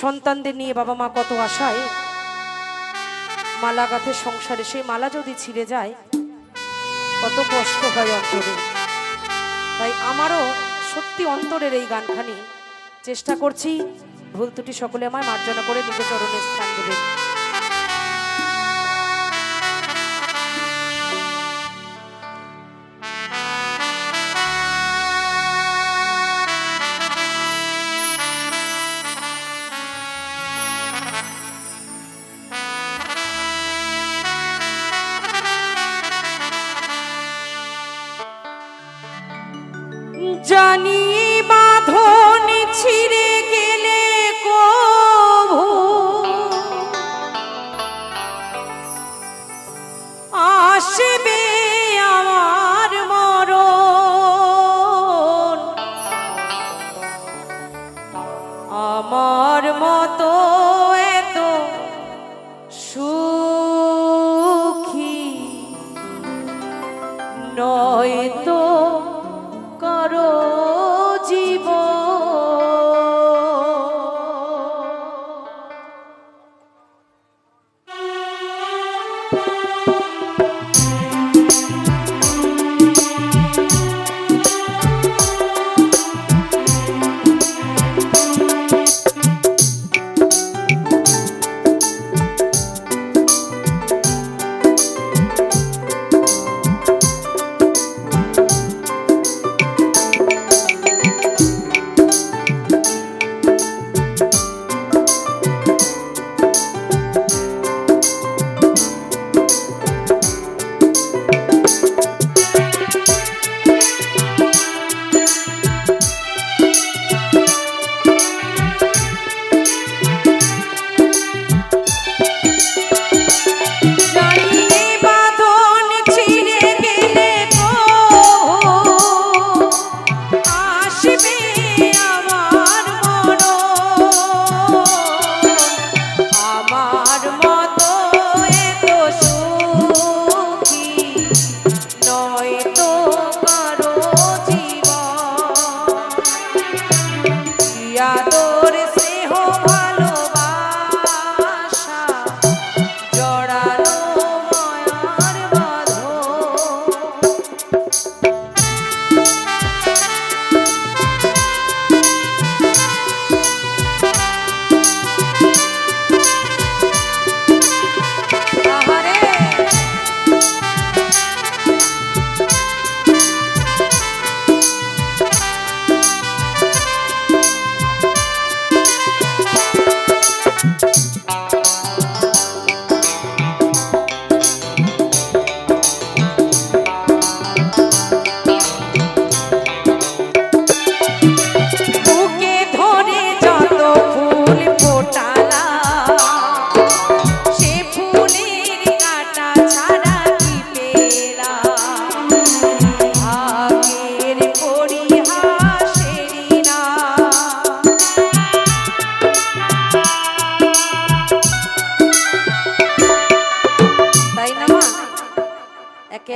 সন্তানদের নিয়ে বাবা মা কত আশায় মালা গাঁথে সংসারে, সেই মালা যদি ছিঁড়ে যায়, কত কষ্ট হয় অন্তরে। তাই আমারও সত্যি অন্তরের এই গানখানি। চেষ্টা করছি, ভুল ত্রুটি সকলে আমায় মার্জনা করে নিজ চরণের স্থান দেবেন।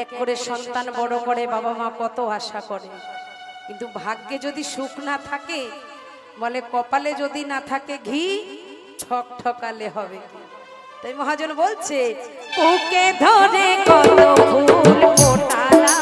এক করে সন্তান বড় করে বাবা মা কত আশা করে। কিন্তু ভাগ্যে যদি সুখ না থাকে, বলে কপালে যদি না থাকে ঘি, ঠক ঠকালে হবে তাই মহাজন বলছে ওকে ধরে কত ফুল ফোটালা।